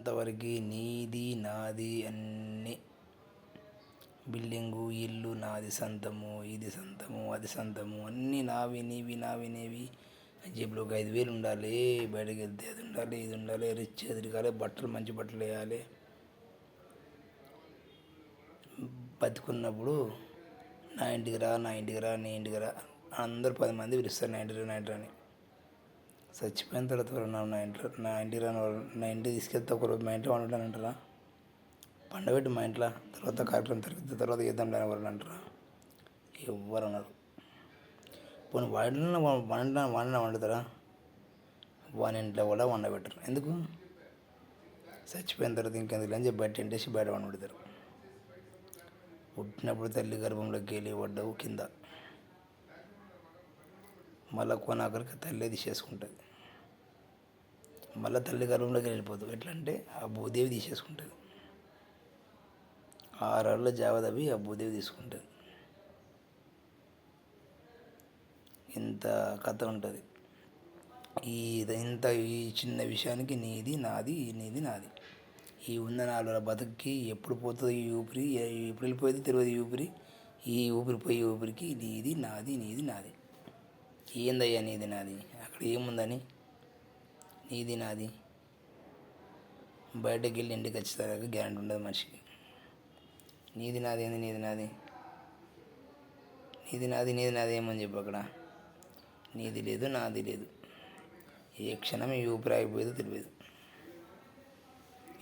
అంతవరకు నీది నాది అన్నీ. బిల్డింగు ఇల్లు నాది సొంతము ఇది సొంతము అది సొంతము. అన్నీ నావి నీవి నావి నీవి. జేబులో ఒక ఐదు వేలు ఉండాలి. బయటకు వెళ్తే అది ఉండాలి ఇది ఉండాలి. రిచ్ తిరగాలి బట్టలు మంచి బట్టలు వేయాలి. బతుకున్నప్పుడు నా ఇంటికి రా నా ఇంటికి రా నీ ఇంటికి రా. అందరూ పది మంది పిలుస్తారు నా ఇంటికి నా ఇంటికి అని. చచ్చిపోయిన తర్వాత నా ఇంట్లో నా ఇంటికి రాని వాళ్ళు నా ఇంటికి తీసుకెళ్తే ఒకరోజు మా ఇంట్లో వండుతాను అంటారా? పండబెట్టి మా ఇంట్లో తర్వాత కార్యక్రమం జరిగితే తర్వాత చేద్దాం లేని వాళ్ళు అంటారా? ఎవ్వరు అన్నారు పోనీ వాడిన వంట వండిన వండుతారా? వాని ఇంట్లో కూడా వండబెట్టరు. ఎందుకు? చచ్చిపోయిన తర్వాత ఇంకెందుకు అని చెప్పి బయట ఎంటేసి బయట వండబెడతారు పుట్టినప్పుడు తల్లి గర్భంలోకి వెళ్ళి పడ్డవు కింద. మళ్ళీ కొనాకరికి తల్లి తీసేసుకుంటుంది. మళ్ళీ తల్లి గర్భంలోకి వెళ్ళిపోతుంది ఎట్లా అంటే ఆ భూదేవి తీసేసుకుంటుంది. ఆరేళ్ళ జావదవి ఆ భూదేవి తీసుకుంటుంది. ఇంత కథ ఉంటుంది. ఈ ఇంత ఈ చిన్న విషయానికి నీది నాది నీది నాది. ఈ ఉన్న నాలుగు బతుక్కి ఎప్పుడు పోతుంది ఈ ఊపిరి? ఎప్పుడు వెళ్ళిపోయింది తెలియదు ఈ ఊపిరి. ఈ ఊపిరి పోయి ఊపిరికి నీది నాది నీది నాది. ఏందయ్యా నీది నాది అక్కడ ఏముందని? నీది నాది బయటకు వెళ్ళి ఇంటికి వచ్చేసరికి గ్యారంటీ ఉండదు మనిషికి. నీది నాది ఏంది నీది నాది నీది నాది నీది నాది ఏమని చెప్పు అక్కడ? నీది లేదు నాది లేదు. ఏ క్షణం ఈ ఊపిరి ఆగిపోయేదో తెలియదు.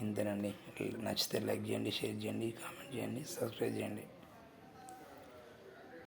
ఇంతేనండి. నచ్చితే లైక్ చేయండి షేర్ చేయండి కామెంట్ చేయండి సబ్స్క్రైబ్ చేయండి.